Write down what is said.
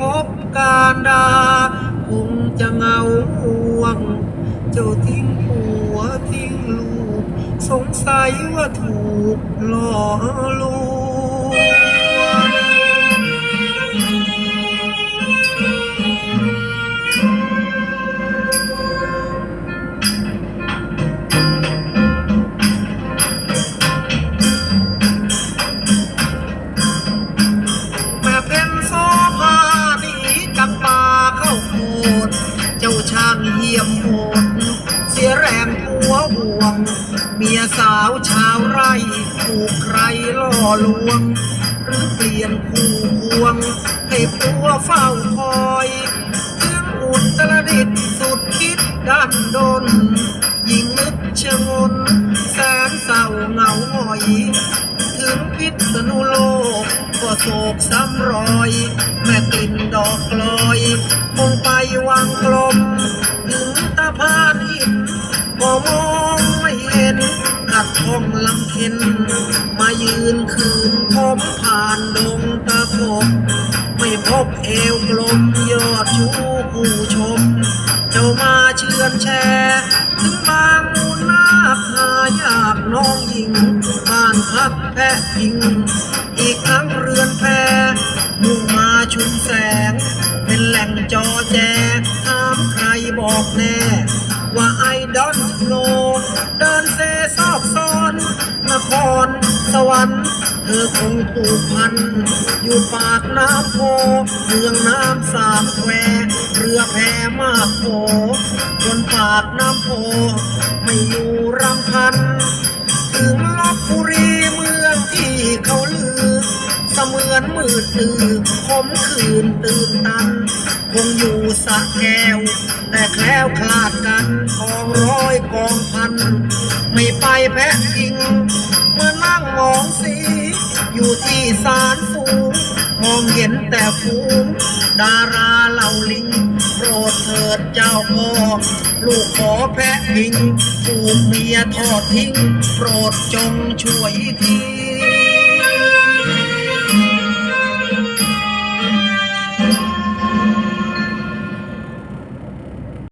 พบการดาคงจะเงาห่วง เจ้าทิ้งผัวทิ้งลูก สงสัยว่าถูกหลอกลวงาวชาวไร่ถูกใครล่อลวง หรือเปลี่ยนคู่ควง ให้ผัวเฝ้าคอยถึงอุตรดิตสุดคิดดันดนยิ่งนึกเชงนแสนเศร้าเหงาหงอย ถึงพิษณุโลก ก็โศกซ้ำรอย แม่กลิ่นดอกกลอยคงไปวังกลม ถึงตาพานหินก็มองไม่ ขัดท้องลำเค็นมายืนคืนพมผ่านดงตะขบไม่พบเอวกลมยอดชูผู้ชม เจ้ามาเชื่อนแชร์ถึงบางมูลนาคหายากน้องหญิงบ้านพักแพะพิง อีกทั้งเรือนแพมุ่งมาชุมแสง เป็นแหล่งจอแจถามใครบอกแน่ วรรค์เธอคงตูกพัน อยู่ปากน้ำโพเมืองน้ำสาบแควเรือแพมากโพบนปากน้ำโพไม่อยู่รำพัน มือนมืดตื่นคมคืนตื่นตัน คงอยู่สะแก้ว แต่แคล้วคลาดกันกองร้อยกองพัน ไม่ไปแพ้ยิงเมื่อนั่งมองสี อยู่ที่ศาลสูง มองเห็นแต่ฟูงดาราเหล่าลิงโปรดเถิดเจ้าพ่อลูกขอแพะพิงถูกเมียทอดทิ้ง โปรดจงช่วยที